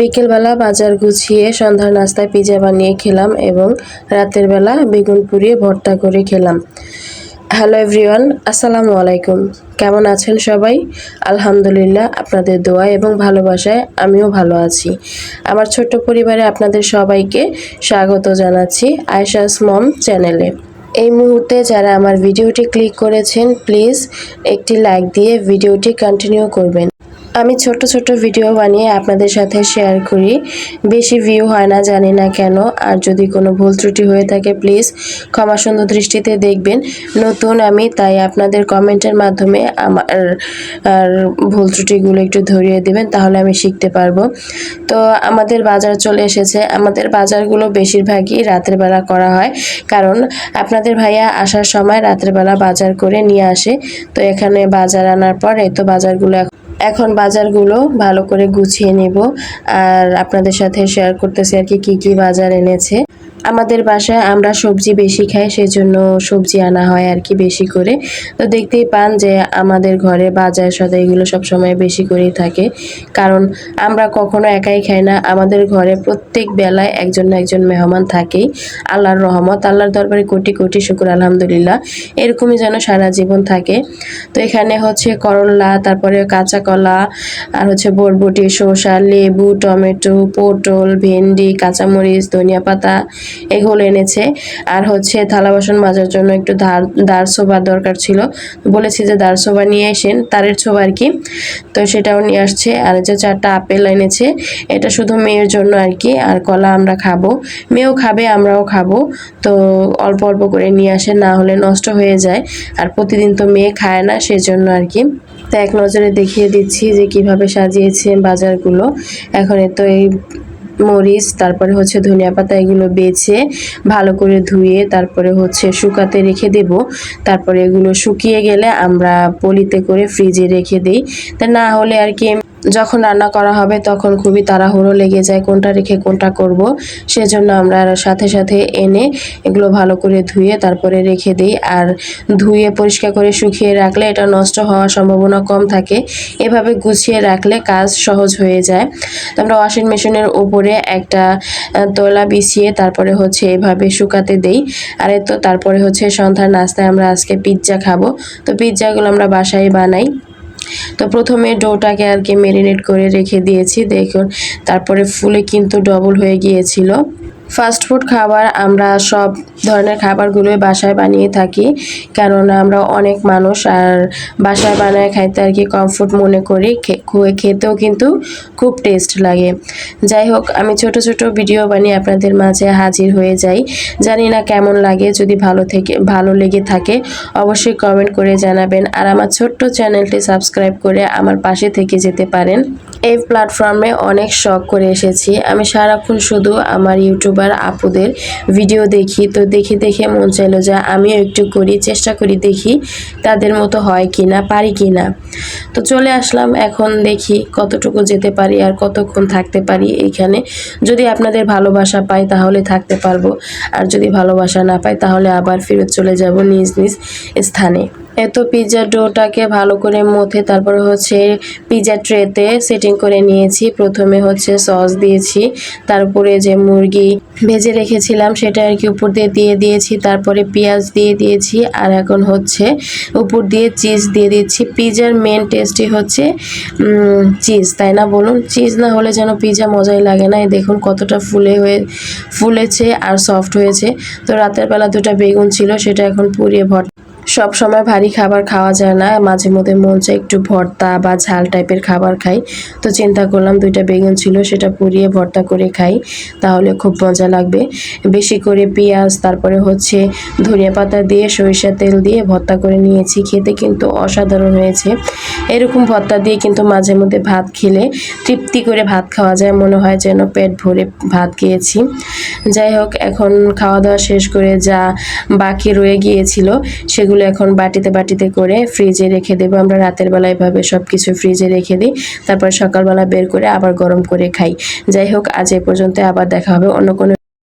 বিকেলবেলা বাজার গুছিয়ে সন্ধ্যার নাস্তায় পিজা বানিয়ে খেলাম এবং রাতের বেলা বেগুন পুড়িয়ে ভর্তা করে খেলাম। হ্যালো এভরিওয়ান, আসসালামু আলাইকুম। কেমন আছেন সবাই? আলহামদুলিল্লাহ আপনাদের দোয়া এবং ভালোবাসায় আমিও ভালো আছি। আমার ছোট্ট পরিবারে আপনাদের সবাইকে স্বাগত জানাচ্ছি আয়শাস মম চ্যানেলে। এই মুহূর্তে যারা আমার ভিডিওটি ক্লিক করেছেন, প্লিজ একটি লাইক দিয়ে ভিডিওটি কন্টিনিউ করবেন। আমি ছোট ছোট ভিডিও বানিয়ে আপনাদের সাথে শেয়ার করি। বেশি ভিউ হয় না, জানি না কেন। আর যদি কোনো ভুল ত্রুটি হয়ে থাকে প্লিজ ক্ষমা সুন্দর দৃষ্টিতে দেখবেন। নতুন আমি, তাই আপনাদের কমেন্টের মাধ্যমে আমার, আর ভুল ত্রুটিগুলো একটু ধরিয়ে দেবেন, তাহলে আমি শিখতে পারব। তো আমাদের বাজার চলে এসেছে। আমাদের বাজারগুলো বেশিরভাগই রাতের বেলা করা হয়। কারণ আপনাদের ভাইয়া আসার সময় রাতের বেলা বাজার করে নিয়ে আসে। তো এখানে বাজার আনার পরে তো বাজারগুলো এখন বাজারগুলো ভালো করে গুছিয়ে নেব আর আপনাদের সাথে শেয়ার করতেছি আর কি, কী কী বাজার এনেছে। আমাদের বাসায় আমরা সবজি বেশি খাই, সেজন্য সবজি আনা হয় আর কি বেশি করে। তো দেখতেই পান যে আমাদের ঘরে বাজার সদাই এগুলো সবসময় বেশি করেই থাকে। কারণ আমরা কখনো একাই খাই না, আমাদের ঘরে প্রত্যেক বেলায় একজন না একজন মেহমান থাকেই। আল্লাহর রহমত, আল্লাহর দরবারে কোটি কোটি শুকুর, আলহামদুলিল্লাহ। এরকমই যেন সারা জীবন থাকে। তো এখানে হচ্ছে করল্লা তারপরে কাঁচা কলা, আর হচ্ছে বরবটি, শসা, লেবু, টমেটো, পটল, ভেন্ডি, কাঁচামরিচ, ধনিয়া পাতা এগুলো এনেছে। আর হচ্ছে থালা বাসন মাজার জন্য একটু ধার দাঁড় সোবার দরকার ছিল। বলেছি যে দাঁড় সোবা নিয়ে আসেন, তারের ছোবা আর কি। তো সেটাও নিয়ে আসছে। আর যে চারটা আপেল এনেছে, এটা শুধু মেয়ের জন্য আর কি। আর কলা আমরা খাব। মেয়েও খাবে, আমরাও খাব। তো অল্প অল্প করে নিয়ে আসে, না হলে নষ্ট হয়ে যায়। আর প্রতিদিন তো মেয়ে খায় না, সেজন্য আর কি। তো এক নজরে দেখিয়ে দিচ্ছি যে কীভাবে সাজিয়েছে বাজারগুলো। এখন তো এই মরিচ, তারপরে হচ্ছে ধনিয়া পাতা এগুলো বেছে ভালো করে ধুয়ে তারপরে হচ্ছে শুকাতে রেখে দেব। তারপরে এগুলো শুকিয়ে গেলে আমরা পলিতে করে ফ্রিজে রেখে দিই। তা না হলে আর কি যখন রান্না করা হবে তখন খুবই তাড়াহুড়ো লেগে যায় কোনটা রেখে কোনটা করব। সেজন্য আমরা সাথে সাথে এনে এগুলো ভালো করে ধুয়ে তারপরে রেখে দিই। আর ধুয়ে পরিষ্কার করে শুকিয়ে রাখলে এটা নষ্ট হওয়ার সম্ভাবনা কম থাকে। এভাবে গুছিয়ে রাখলে কাজ সহজ হয়ে যায়। তো আমরা ওয়াশিং মেশিনের উপরে একটা তোলা বিছিয়ে তারপরে হচ্ছে এভাবে শুকাতে দেই। আর তো তারপরে হচ্ছে সন্ধ্যার নাস্তায় আমরা আজকে পিৎজা খাব। তো পিৎজাগুলো আমরা বাসায় বানাই। তো প্রথমে ডোটাকে আর কি ম্যারিনেট করে রেখে দিয়েছি, দেখুন। তারপরে ফুলে কিন্তু ডবল হয়ে গিয়েছিল। ফাস্ট ফুড খাবার আমরা সব ধরনের খাবারগুলোই বাসায় বানিয়ে থাকি। কেননা আমরা অনেক মানুষ আর বাসায় বানায় খাইতে আর কি কমফোর্ট মনে করি। খেতেও কিন্তু খুব টেস্ট লাগে। যাই হোক, আমি ছোট ছোট ভিডিও বানিয়ে আপনাদের মাঝে হাজির হয়ে যাই। জানি না কেমন লাগে, যদি ভালো থেকে, ভালো লেগে থাকে, অবশ্যই কমেন্ট করে জানাবেন। আর আমার ছোট্ট চ্যানেলটি সাবস্ক্রাইব করে আমার পাশে থেকে যেতে পারেন। এই প্ল্যাটফর্মে অনেক শখ করে এসেছি। আমি সারাক্ষণ শুধু আমার ইউটিউবার আপুদের ভিডিও দেখি, তো দেখে দেখে মন চাইলো যে আমিও একটু করি, চেষ্টা করি দেখি তাদের মতো হয় কি না পারি কি না তো চলে আসলাম, এখন দেখি কতটুকু যেতে পারি আর কতক্ষণ থাকতে পারি এইখানে যদি আপনাদের ভালোবাসা পাই তাহলে থাকতে পারব, আর যদি ভালোবাসা না পাই তাহলে আবার ফেরত চলে যাব নিজ নিজ স্থানে। এত পিৎজা ডোটাকে ভালো করে মথে তারপরে হচ্ছে পিৎজা ট্রেতে সেটিং করে নিয়েছি। প্রথমে হচ্ছে সস দিয়েছি, তারপরে যে মুরগি ভেজে রেখেছিলাম সেটা আর কি উপর দিয়ে দিয়ে দিয়েছি, তারপরে পেঁয়াজ দিয়ে দিয়েছি, আর এখন হচ্ছে উপর দিয়ে চিজ দিয়ে দিচ্ছি। পিৎজার মেন টেস্টই হচ্ছে চিজ তাই না বলুন? চিজ না হলে যেন পিৎজা মজাই লাগে না। দেখুন কতটা ফুলে হয়ে, ফুলেছে আর সফট হয়েছে। তো রাতের বেলা দুটো বেগুন ছিল, সেটা এখন পুড়িয়ে ভর সব সময় ভারী খাবার খাওয়া যায় না। মাঝে মধ্যে মন চায় একটু ভর্তা বা ঝাল টাইপের খাবার খাই। তো চিন্তা করলাম দুইটা বেগুন ছিল, সেটা পুড়িয়ে ভর্তা করে খাই। তাহলে খুব মজা লাগবে। বেশি করে পেঁয়াজ, তারপরে হচ্ছে ধনিয়া পাতা দিয়ে সরিষা তেল দিয়ে ভর্তা করে নিয়েছি। খেতে কিন্তু অসাধারণ হয়েছে। এরকম ভর্তা দিয়ে কিন্তু মাঝে মধ্যে ভাত খেলে তৃপ্তি করে ভাত খাওয়া যায়। মনে হয় যেন পেট ভরে ভাত খেয়েছি। যাই হোক, এখন খাওয়া দাওয়া শেষ করে যা বাকি রয়ে গিয়েছিল, সেগুলো এখন বাটিতে বাটিতে করে ফ্রিজে রেখে দেবো। আমরা রাতের বেলা এভাবে সব কিছু ফ্রিজে রেখে দিই। তারপর সকালবেলা বের করে আবার গরম করে খাই। যাই হোক, আজ এ পর্যন্ত আবার দেখা হবে অন্য কোনো